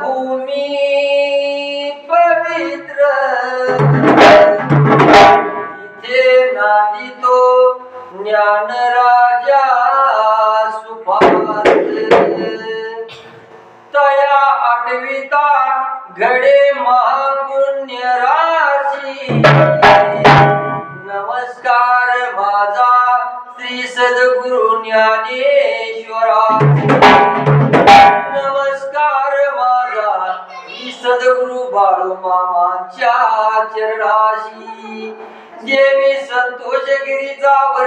भूमी पवित्र. इथे नांदितो ज्ञान राजा सुपात तया आठविता घडे महापुण्य राशी. नमस्कार माझा श्री सद्गुरु ज्ञानेश्वरा बाळू मामाच्या चरणाशी. देवी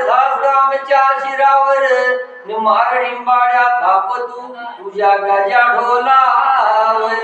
धास रामच्या शिरावर मारडिंबाड्या थापतू तुझ्या गजा ढोलावर.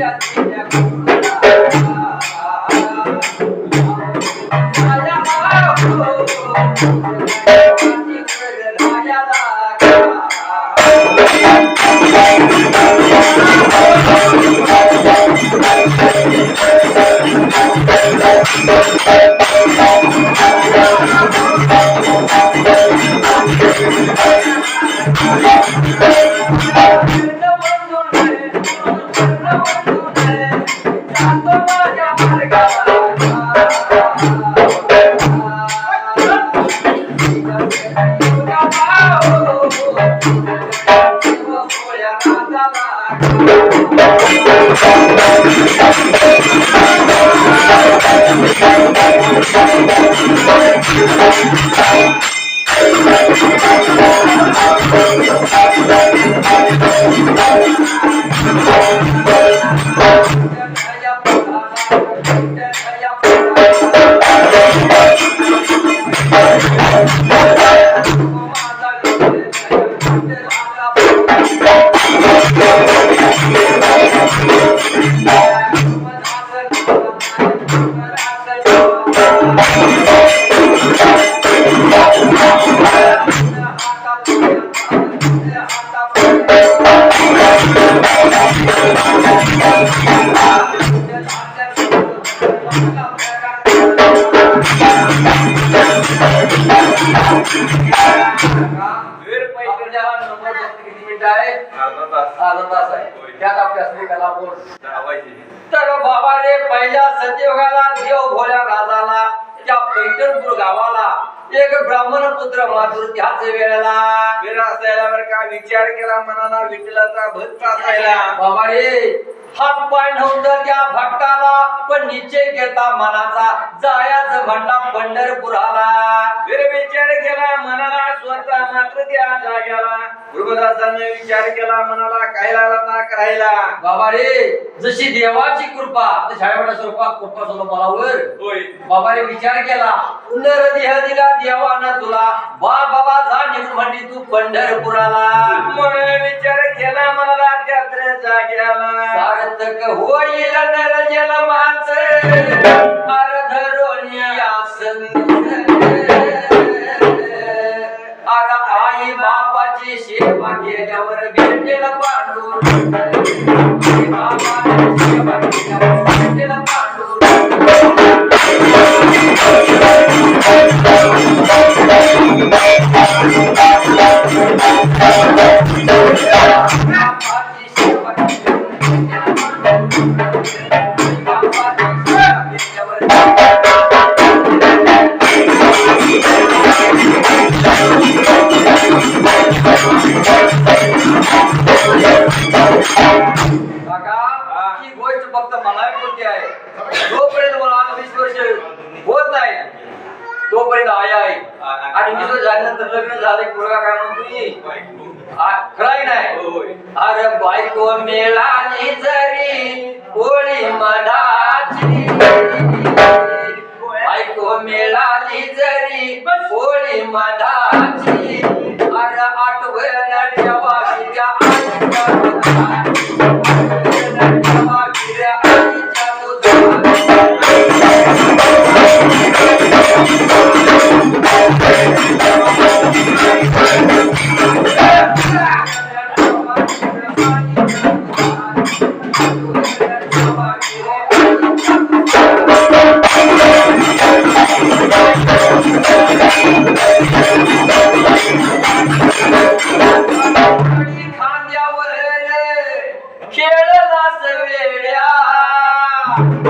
ya. वेळ आहे पहिल्या सत्ययुगाला देव भोल्या राजाला त्या पैठणपूर गावाला एक ब्राह्मण पुत्र मातुर त्याच वेळेला. का विचार केला मनाला विठलाचा भक्त असायला. बाबा रे हात पाय नव्हतं त्या भक्ताला पण निश्चय घेता मनाचा जायाच म्हणला पंढरपुराला. वेळ विचार केला मनाला स्वतः मात्र त्या जाग्याला. गुरुदासांनी विचार केला मनाला खायला ना करायला बाबा रे जशी देवाची कृपा शाळेमध्ये स्वरूपात कृपा झालो बाळावर होय. बाबा रे विचार केला पुनर देह दिला देवान तुला. बा बाबा जा निघून म्हणली तू पंढरपुराला. विचार केला मनाला त्यात्र जाग्याला. सार्थक होईल नर जल माच अर्ध रोनिया संधी పాండూరు Bye.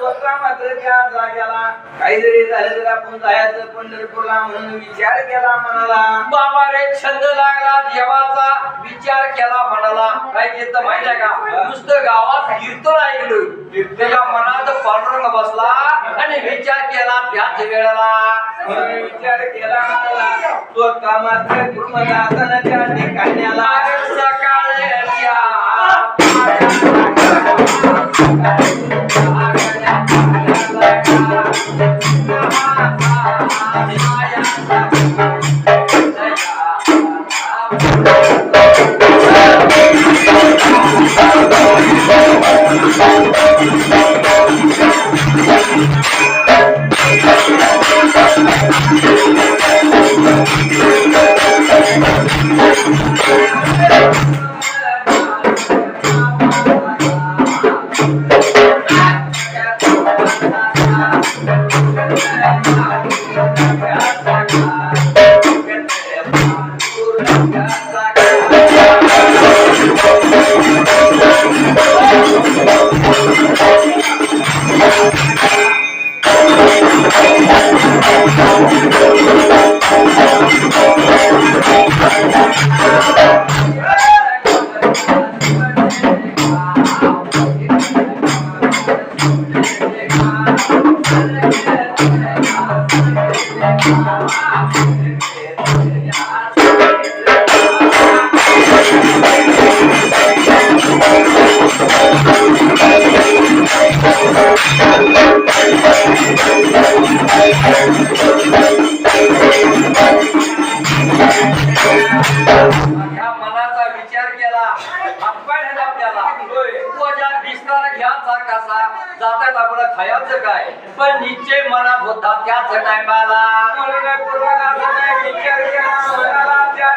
स्वतः मात्र त्या जाग्याला काही जरी झालं तर आपण जायचं पंढरपूरला म्हणून विचार केला मनाला बाबा रे छंद लागला देवाचा विचार केला म्हणाला. काय केलं माहिती आहे का नुसतं गावात कीर्तन ऐकलं. त्याच्या मनात पांडुरंग बसला आणि विचार केला त्याच वेळेला. विचार केला मात्र गुरुदासाने त्या ठिकाणी आला खायचं काय? पण निश्चय मनात होता त्याच टायमाला त्या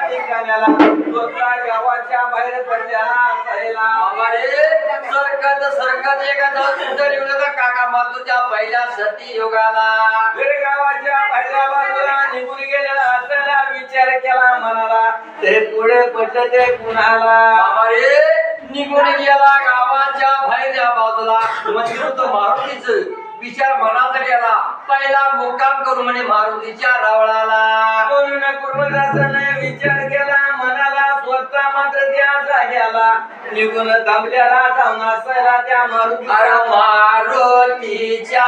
स्वतः गावाच्या बाहेर पडल्याला असायला सरकत सरकत एखादा सुंदर काका मातूच्या पहिल्या सती योगाला. गावाच्या पहिल्या बाजूला निघून गेलेला असायला विचार केला मनाला ते पुढे पडलं ते कुणाला निघून गेला गावाच्या बाहेरच्या बाजूला. म्हणजे तो मारुतीच विचार मनात गेला. पहिला मुक्काम करू म्हणे मारुतीच्या रावळाला. म्हणून कुर्मदासाने विचार केला. मनाला स्वतः मात्र त्या जाग्याला निघून थांबल्याला जाऊन असायला त्या मारुती मारुतीच्या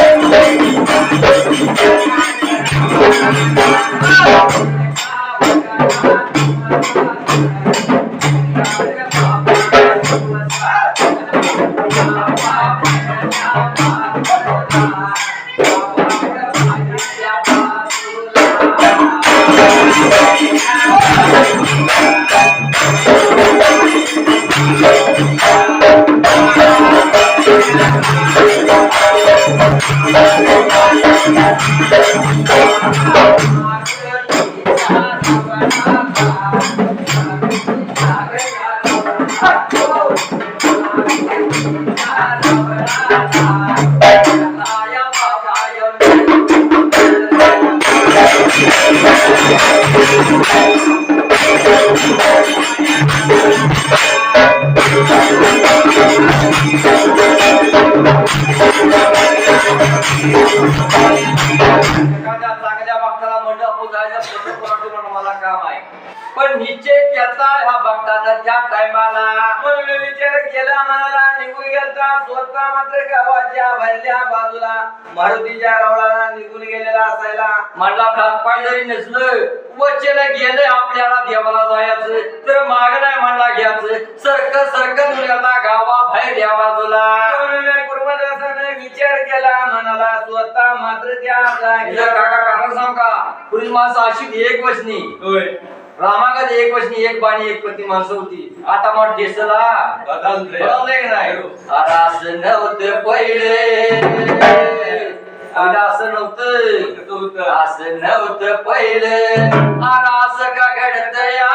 cut go. मात्र गावाच्या भरल्या बाजूला मारुतीच्या रावळाला निघून गेलेला असायला म्हणला पाय जरी नसलं वचेला गेलं आपल्याला देवाला जायचं. तर माग नाही म्हणला घ्यायचं. सरकत सरकत मुलगा गावा बाहेर या बाजूला विचार केला मनाला स्वतः मात्र त्या काका कारण सांग का? पुढील माणसं अशी एक वचनी. होय. रामागत एक वचनी एक बाणी एक पती माणसं होती. आता मग का नाही? अरे असं नव्हतं पहिले. अरे असं नव्हतं. असं नव्हतं पहिले. अरे असं का घडत या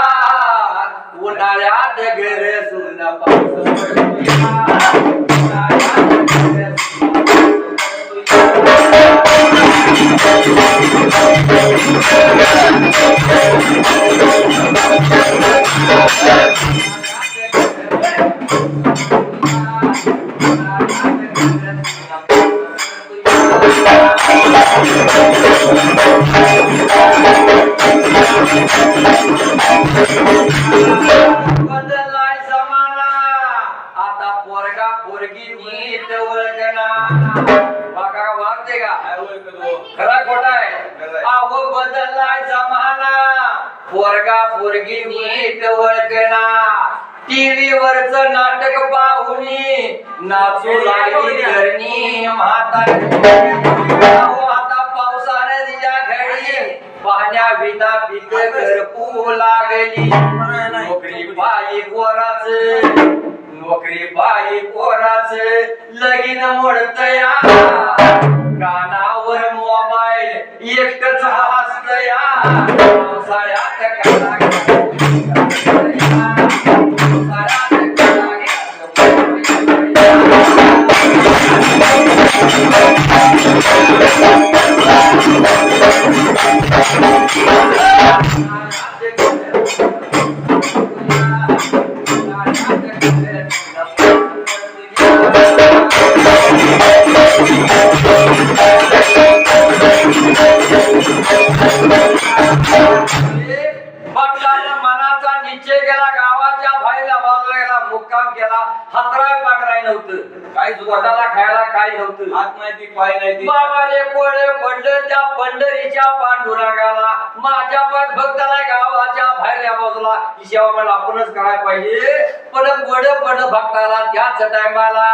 उन्हाळ्यात घर सुन पाऊस पडतोया. उन्हाळ्यात घर सुन पोरगा पोरगी नीट ओळखना पोरगा पोरगी नीट ओळखना टीव्ही वरच नाटक पाहुनी नाचू लागली धरणी म्हातारी घडी पाहण्या विना पिक करपू लागली. नोकरी बाई पोराच. नोकरी बाई पोराच. लगीन मोडतया. कानावर मोबाईल एकटच हसतया पावसाळ्यात काना पावसाळ्यात मुक्काम केला हातराय पांघराय नव्हतं. काय पोटाला खायला काय नव्हतं. हात नाही ती पाय नाही ती. बाबाने कोळे पडलं त्या पंढरीच्या पांडुरंगाला. माझ्या पण भक्ताला गावाच्या बाहेरल्या बाजूला. ही सेवा मला आपणच करायला पाहिजे. पण पड पड भक्ताला त्याच टायमाला.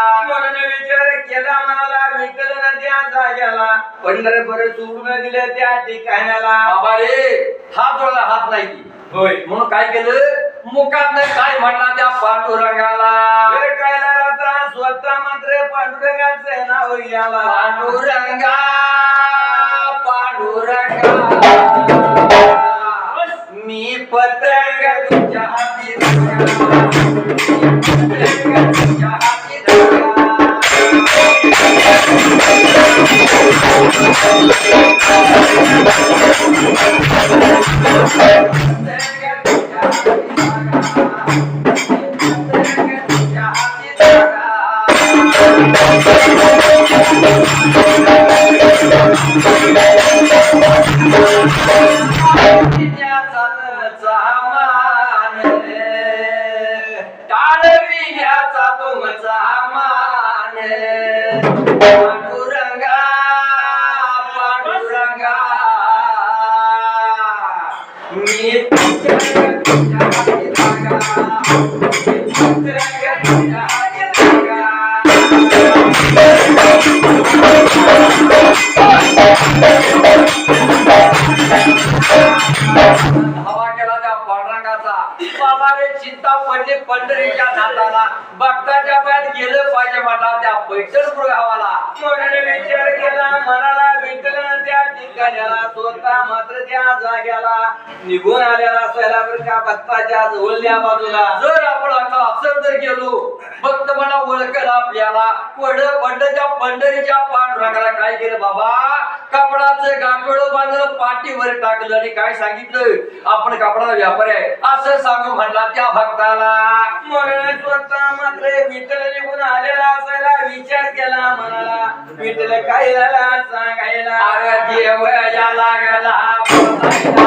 विचार केला म्हणाला विठ्ठल त्या जाग्याला. पंढरपूर सोडून दिले त्या ठिकाणाला. बाबा रे हात जोडला हात नाही होय. म्हणून काय केलं? मुखात काय म्हणला त्या पांडुरंगाला? काय पांडुरंगाचं नाव हो, याला पांडुरंगा पांडुरंगा मी पतंग तुझ्या हाती धरा. मी पतंग तुझ्या हाती धागा. हवा केला त्या पांडुरंगाचा बाबाने चिंता पडली पंढरीच्या नाताला भक्ताच्या पायात गेलं पाहिजे म्हणला त्या पैठणपूर गावाला. विचार केला मनाला विठ्ठल त्या ठिकाणाला स्वतः मात्र त्या जाग्याला. निघून आलेला असायला बरं का भक्ताच्या जवळल्या बाजूला. जर आपण आता असं जर गेलो भक्त मला ओळखेल आपल्याला. पड पंढच्या पंढरीच्या पांडुरंगाला काय केलं बाबा? कपडाचं गाठोड बांधलं पाठीवर टाकलं आणि काय सांगितलं? आपण कपडा व्यापारी आहे. असं सांगू म्हणला त्या भक्ताला. स्वतः मात्र विठ्ठल निघून आलेला असायला विचार केला मनाला. विठ्ठल काय झाला सांगायला देव लागला बोलायला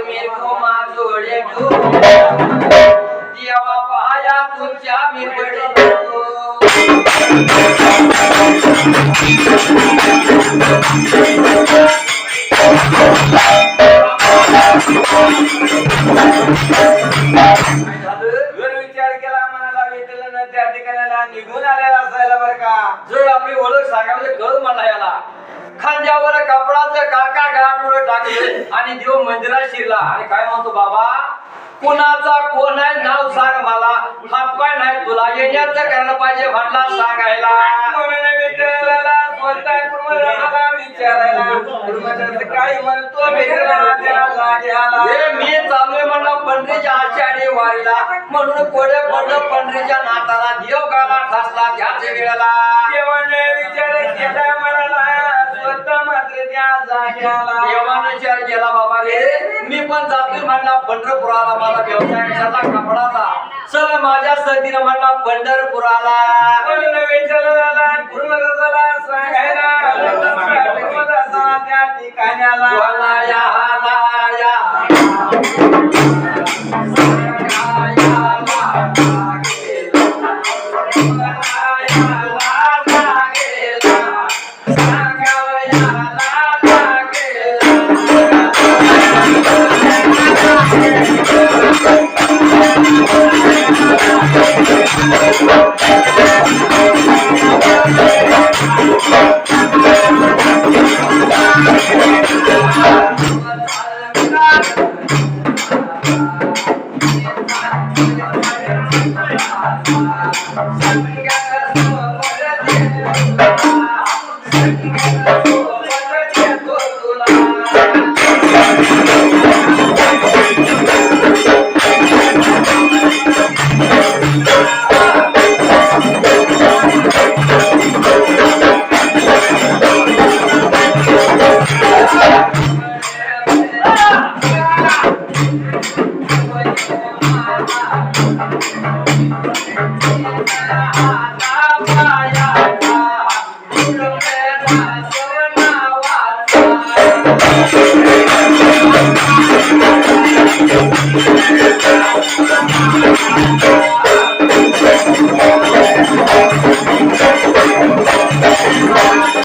हात मी येण्याचं करायला पाहिजे म्हणला सांगायला. स्वतः विचारायला. काय म्हणतो मी चाललोय म्हणला पंढरीच्या आषाढी वारीला. म्हणून कोडे पडलं पंढरीच्या नाताला देव गाला ठासला त्याच वेळेला. देवाने विचार केला म्हणाला स्वतः मात्र त्या जाग्याला. देवानं विचार केला बाबा रे मी पण जातोय म्हणला पंढरपुराला माझा व्यवसाय कशाला कपडाचा? चल माझ्या सतीनं म्हणला पंढरपुराला. विठ्ठलाला कुर्मदासाला सांगायला त्या ठिकाण्याला. वनाया